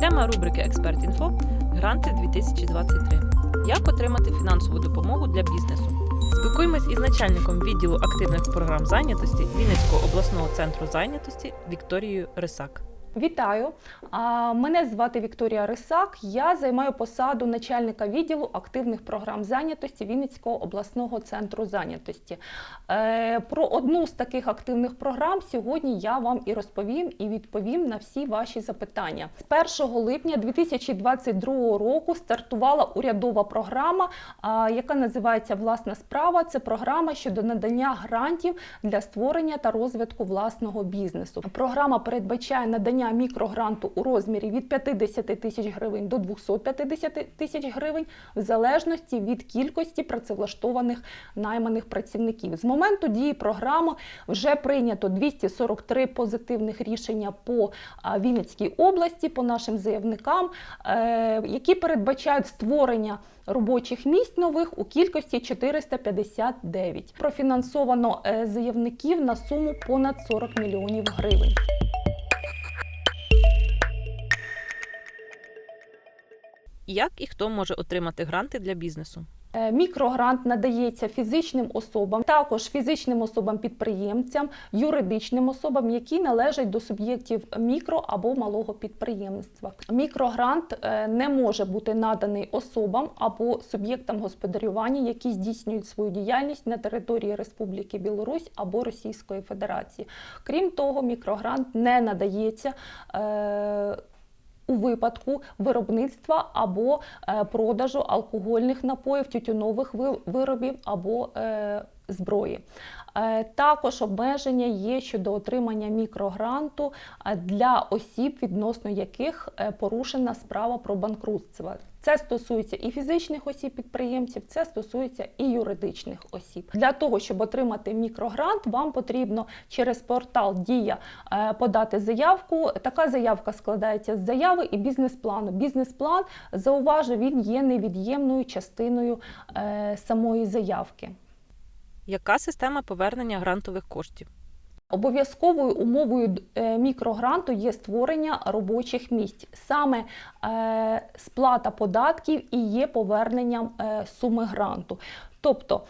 Тема рубрики Експерт.Інфо Гранти 2023. Як отримати фінансову допомогу для бізнесу? Спілкуємось із начальником відділу активних програм зайнятості Вінницького обласного центру зайнятості Вікторією Рисак. Вітаю! Мене звати Вікторія Рисак. Я займаю посаду начальника відділу активних програм зайнятості Вінницького обласного центру зайнятості. Е, Про одну з таких активних програм сьогодні я вам і розповім і відповім на всі ваші запитання. З 1 липня 2022 року стартувала урядова програма, яка називається Власна справа. Це програма щодо надання грантів для створення та розвитку власного бізнесу. Програма передбачає надання мікрогранту у розмірі від 50 тисяч гривень до 250 тисяч гривень, в залежності від кількості працевлаштованих найманих працівників. З моменту дії програми вже прийнято 243 позитивних рішення по Вінницькій області, по нашим заявникам, е, які передбачають створення робочих місць нових у кількості 459. Профінансовано е, заявників на суму понад 40 мільйонів гривень. Як і хто може отримати гранти для бізнесу? Е, Мікрогрант надається фізичним особам, також фізичним особам-підприємцям, юридичним особам, які належать до суб'єктів мікро або малого підприємництва. Мікрогрант е, не може бути наданий особам або суб'єктам господарювання, які здійснюють свою діяльність на території Республіки Білорусь або Російської Федерації. Крім того, мікрогрант не надається. У випадку виробництва або е, продажу алкогольних напоїв, тютюнових ви- виробів або е, зброї. Е, Також обмеження є щодо отримання мікрогранту е, для осіб, відносно яких е, порушена справа про банкрутство. Це стосується і фізичних осіб підприємців, це стосується і юридичних осіб. Для того, щоб отримати мікрогрант, вам потрібно через портал Дія подати заявку. Така заявка складається з заяви і бізнес-плану. Бізнес-план зауважу, він є невід'ємною частиною самої заявки. Яка система повернення грантових коштів? Обов'язковою умовою е, мікрогранту є створення робочих місць. Саме е, сплата податків і є поверненням е, суми гранту. Тобто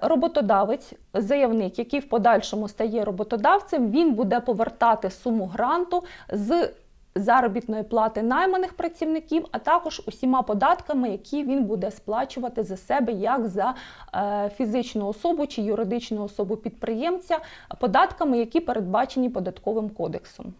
роботодавець, заявник, який в подальшому стає роботодавцем, він буде повертати суму гранту з заробітної плати найманих працівників, а також усіма податками, які він буде сплачувати за себе як за е, фізичну особу чи юридичну особу підприємця, податками, які передбачені податковим кодексом.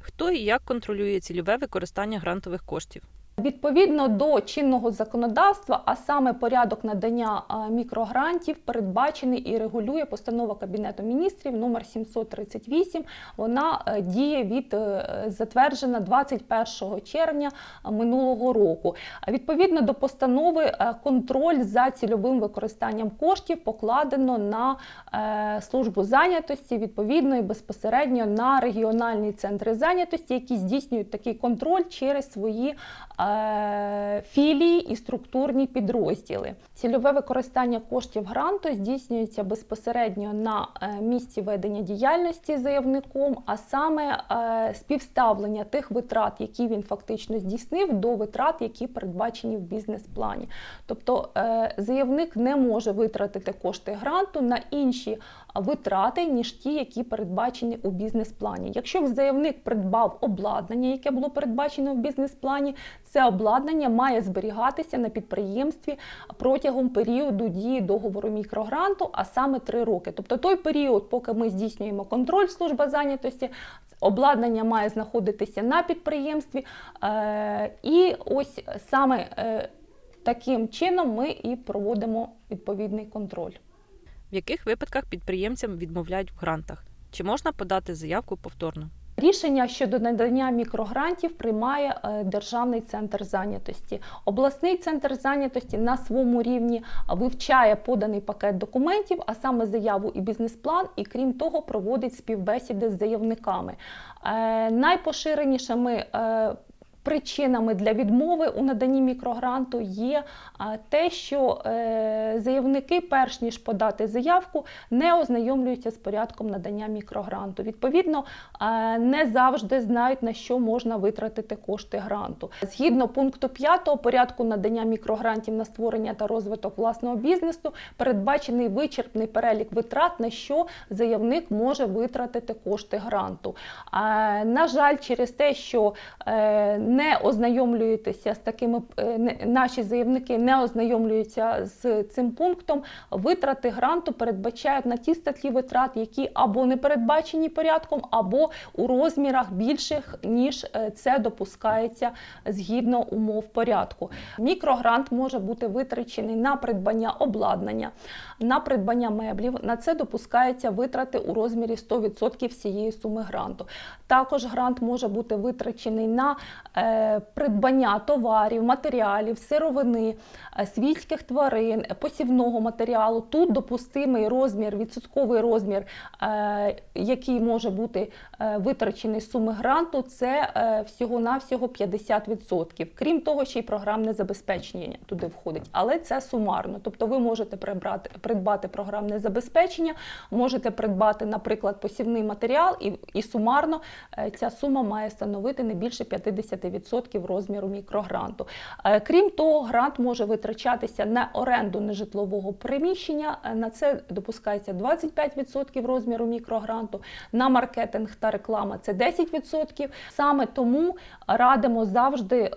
Хто і як контролює цільове використання грантових коштів? Відповідно до чинного законодавства, а саме порядок надання мікрогрантів, передбачений і регулює постанова Кабінету міністрів номер 738. Вона е, діє від е, затверджена 21 червня минулого року. Відповідно до постанови, е, контроль за цільовим використанням коштів покладено на службу зайнятості, відповідно і безпосередньо на регіональні центри зайнятості, які здійснюють такий контроль через свої філії і структурні підрозділи. Цільове використання коштів гранту здійснюється безпосередньо на е, місці ведення діяльності заявником, а саме е, співставлення тих витрат, які він фактично здійснив, до витрат, які передбачені в бізнес-плані. Тобто е, заявник не може витратити кошти гранту на інші витрати, ніж ті, які передбачені у бізнес-плані. Якщо заявник придбав обладнання, яке було передбачено в бізнес-плані, це обладнання має зберігатися на підприємстві протягом періоду дії договору мікрогранту, а саме 3 роки. Тобто той період, поки ми здійснюємо контроль служба зайнятості, обладнання має знаходитися на підприємстві. Е, і ось саме е, таким чином ми і проводимо відповідний контроль. В яких випадках підприємцям відмовляють в грантах? Чи можна подати заявку повторно? Рішення щодо надання мікрогрантів приймає е, Державний центр зайнятості. Обласний центр зайнятості на своєму рівні вивчає поданий пакет документів, а саме заяву і бізнес-план, і крім того, проводить співбесіди з заявниками. Е, Найпоширенішими е, причинами для відмови у наданні мікрогранту є те, що е, заявники, перш ніж подати заявку, не ознайомлюються з порядком надання мікрогранту. Відповідно, е, не завжди знають, на що можна витратити кошти гранту. Згідно пункту 5 порядку надання мікрогрантів на створення та розвиток власного бізнесу, передбачений вичерпний перелік витрат, на що заявник може витратити кошти гранту. Е, На жаль, через те, що е, не ознайомлюєтеся з такими е, наші заявники не ознайомлюються з цим пунктом, витрати гранту передбачають на ті статті витрат, які або не передбачені порядком, або у розмірах більших, ніж е, це допускається згідно умов порядку. Мікрогрант може бути витрачений на придбання обладнання, на придбання меблів. На це допускаються витрати у розмірі 100% всієї суми гранту. Також грант може бути витрачений на е, придбання товарів, матеріалів, сировини, е, свійських тварин, е, посівного матеріалу. Тут допустимий розмір, відсотковий розмір, е, який може бути е, витрачений з суми гранту, це е, всього-навсього 50%. Крім того, ще й програмне забезпечення туди входить. Але це сумарно. Тобто ви можете прибрати, придбати програмне забезпечення, можете придбати, наприклад, посівний матеріал, і, і сумарно е, ця сума має становити не більше 50% розміру мікрогранту. Е, Крім того, грант може витрачатися на оренду нежитлового приміщення. Е, На це допускається 25% розміру мікрогранту, на маркетинг та реклама це 10%. Саме тому радимо завжди.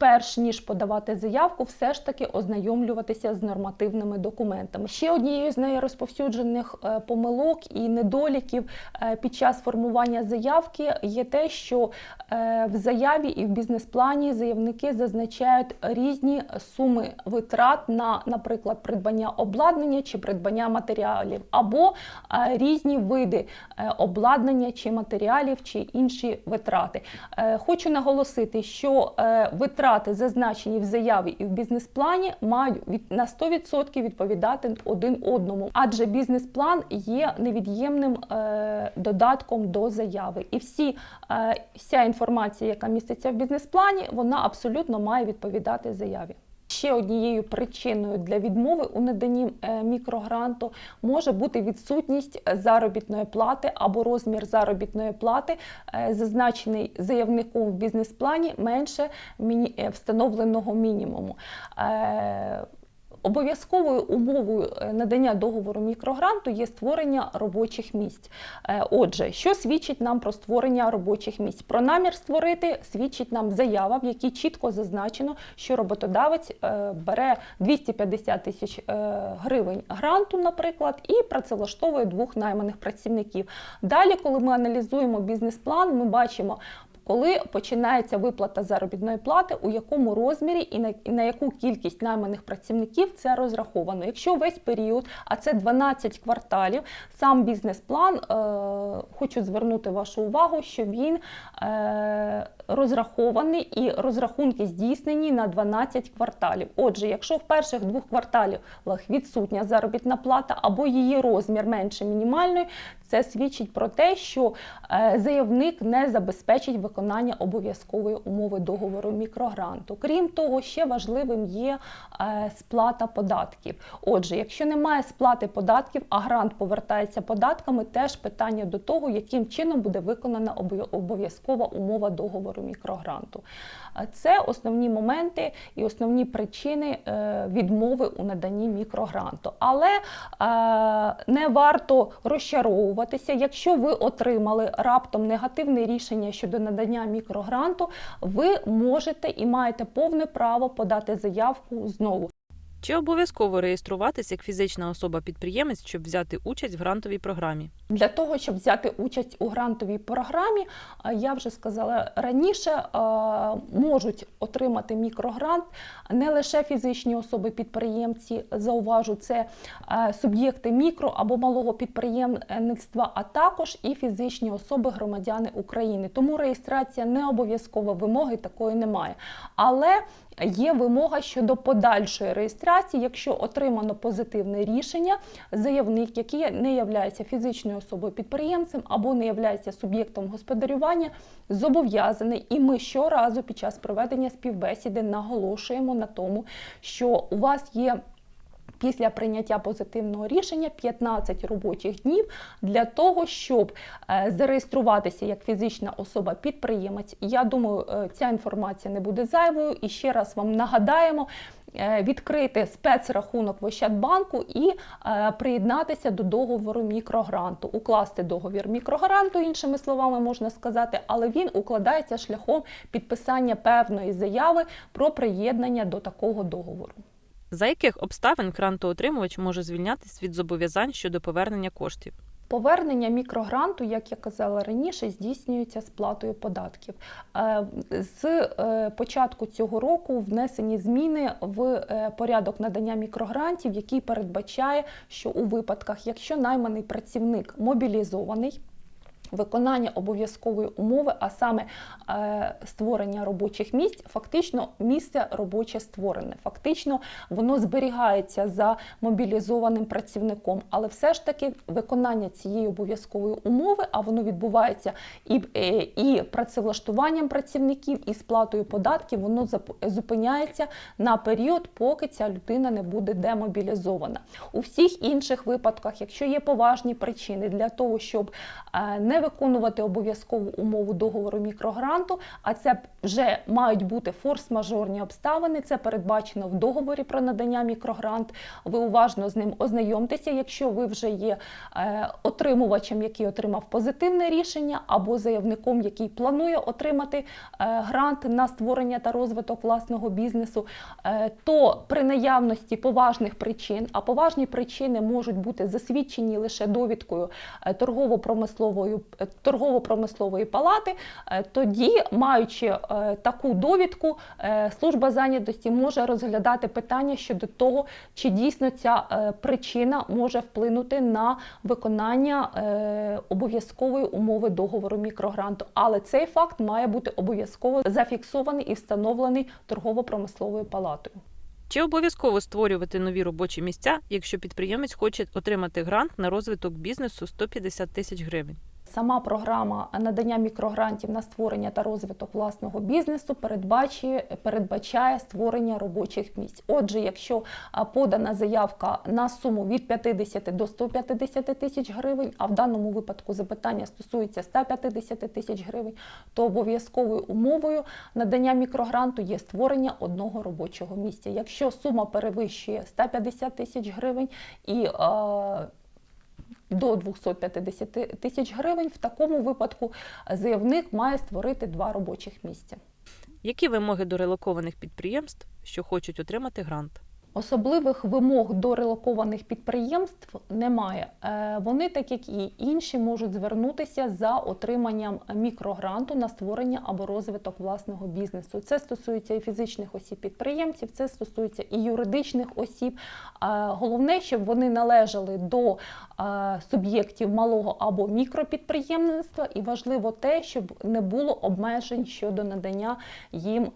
Перш ніж подавати заявку, все ж таки ознайомлюватися з нормативними документами. Ще однією з найрозповсюджених е, помилок і недоліків е, під час формування заявки є те, що е, в заяві і в бізнес-плані заявники зазначають різні суми витрат на, наприклад, придбання обладнання чи придбання матеріалів, або різні види обладнання чи матеріалів чи інші витрати. Хочу наголосити, що е, витрати, зазначені в заяві і в бізнес-плані, мають на 100% відповідати один одному, адже бізнес-план є невід'ємним е, додатком до заяви. І всі, е, вся інформація, яка міститься в бізнес-плані, вона абсолютно має відповідати заяві. Ще однією причиною для відмови у наданні е, мікрогранту може бути відсутність заробітної плати або розмір заробітної плати, е, зазначений заявником в бізнес-плані менше е, встановленого мінімуму. Обов'язковою умовою е, надання договору мікрогранту є створення робочих місць. Е, Отже, що свідчить нам про створення робочих місць? Про намір створити свідчить нам заява, в якій чітко зазначено, що роботодавець е, бере 250 тисяч гривень гранту, наприклад, і працевлаштовує двох найманих працівників. Далі, коли ми аналізуємо бізнес-план, ми бачимо. Коли починається виплата заробітної плати, у якому розмірі і на, і на яку кількість найманих працівників це розраховано. Якщо весь період, а це 12 кварталів, сам бізнес-план, е, хочу звернути вашу увагу, що він е, розрахований і розрахунки здійснені на 12 кварталів. Отже, якщо в перших двох кварталах відсутня заробітна плата або її розмір менше мінімальної, це свідчить про те, що е, заявник не забезпечить виконання обов'язкової умови договору мікрогранту. Крім того, ще важливим є е, сплата податків. Отже, якщо немає сплати податків, а грант повертається податками, теж питання до того, яким чином буде виконана обов'язкова умова договору мікрогранту. Е, Це основні моменти і основні причини е, відмови у наданні мікрогранту. Але е, не варто розчаровуватися, якщо ви отримали раптом негативне рішення щодо надання мікрогранту, ви можете і маєте повне право подати заявку знову. Чи обов'язково реєструватися як фізична особа-підприємець, щоб взяти участь в грантовій програмі? Для того, щоб взяти участь у грантовій програмі, я вже сказала раніше, можуть отримати мікрогрант не лише фізичні особи-підприємці, зауважу, це суб'єкти мікро або малого підприємництва, а також і фізичні особи-громадяни України. Тому реєстрація не обов'язкова, вимоги такої немає. Але є вимога щодо подальшої реєстрації. якщо отримано позитивне рішення, заявник, який не є фізичною особою підприємцем або не є суб'єктом господарювання, зобов'язаний, і ми щоразу під час проведення співбесіди наголошуємо на тому, що у вас є. Після прийняття позитивного рішення 15 робочих днів для того, щоб е, зареєструватися як фізична особа-підприємець. Я думаю, е, ця інформація не буде зайвою. І ще раз вам нагадаємо. е, Відкрити спецрахунок в Ощадбанку і приєднатися до договору мікрогранту, укласти договір мікрогранту, іншими словами можна сказати, але він укладається шляхом підписання певної заяви про приєднання до такого договору. За яких обставин грантоотримувач може звільнятись від зобов'язань щодо повернення коштів? Повернення мікрогранту, як я казала раніше, здійснюється сплатою податків. Е, З е, початку цього року внесені зміни в е, порядок надання мікрогрантів, який передбачає, що у випадках, якщо найманий працівник мобілізований, Виконання обов'язкової умови, а саме е, створення робочих місць, фактично місце робоче створене. Фактично воно зберігається за мобілізованим працівником, але все ж таки виконання цієї обов'язкової умови, а воно відбувається і, е, і працевлаштуванням працівників, і сплатою податків, воно зупиняється на період, поки ця людина не буде демобілізована. У всіх інших випадках, якщо є поважні причини для того, щоб е, не виконувати обов'язкову умову договору мікрогранту, а це вже мають бути форс-мажорні обставини. Це передбачено в договорі про надання мікрогрант. Ви уважно з ним ознайомтеся, якщо ви вже є е, отримувачем, який отримав позитивне рішення, або заявником, який планує отримати е, грант на створення та розвиток власного бізнесу, е, то при наявності поважних причин, а поважні причини можуть бути засвідчені лише довідкою торгово-промислової торгово-промислової палати, е, тоді, маючи е, таку довідку, е, служба зайнятості може розглядати питання щодо того, чи дійсно ця е, причина може вплинути на виконання е, обов'язкової умови договору мікрогранту. Але цей факт має бути обов'язково зафіксований і встановлений торгово-промисловою палатою. Чи обов'язково створювати нові робочі місця, якщо підприємець хоче отримати грант на розвиток бізнесу 150 тисяч гривень? Сама програма надання мікрогрантів на створення та розвиток власного бізнесу передбачує, передбачає створення робочих місць. Отже, якщо подана заявка на суму від 50 до 150 тисяч гривень, а в даному випадку запитання стосується 150 тисяч гривень, то обов'язковою умовою надання мікрогранту є створення одного робочого місця. Якщо сума перевищує 150 тисяч гривень і до 250 тисяч гривень. В такому випадку заявник має створити два робочих місця. Які вимоги до релокованих підприємств, що хочуть отримати грант? Особливих вимог до релокованих підприємств немає. Е, Вони, так як і інші, можуть звернутися за отриманням мікрогранту на створення або розвиток власного бізнесу. Це стосується і фізичних осіб-підприємців, це стосується і юридичних осіб. Е, Головне, щоб вони належали до е, суб'єктів малого або мікропідприємництва, і важливо те, щоб не було обмежень щодо надання їм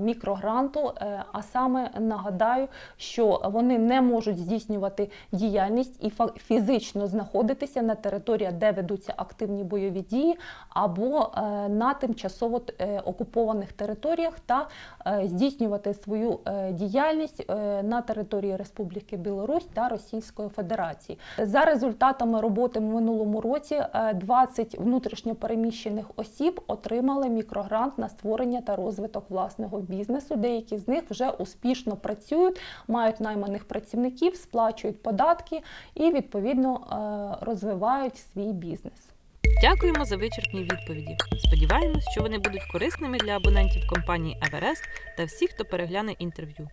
мікрогранту. А саме нагадаю, що вони не можуть здійснювати діяльність і фізично знаходитися на території, де ведуться активні бойові дії, або е, на тимчасово е, окупованих територіях та е, здійснювати свою діяльність на території Республіки Білорусь та Російської Федерації. За результатами роботи в минулому році е, 20 внутрішньопереміщених осіб отримали мікрогрант на створення та розвиток власного бізнесу. Деякі з них вже успішно працюють, мають найманих працівників, сплачують податки і відповідно е, розвивають свій бізнес. Дякуємо за вичерпні відповіді. Сподіваємось, що вони будуть корисними для абонентів компанії Еверест та всіх, хто перегляне інтерв'ю.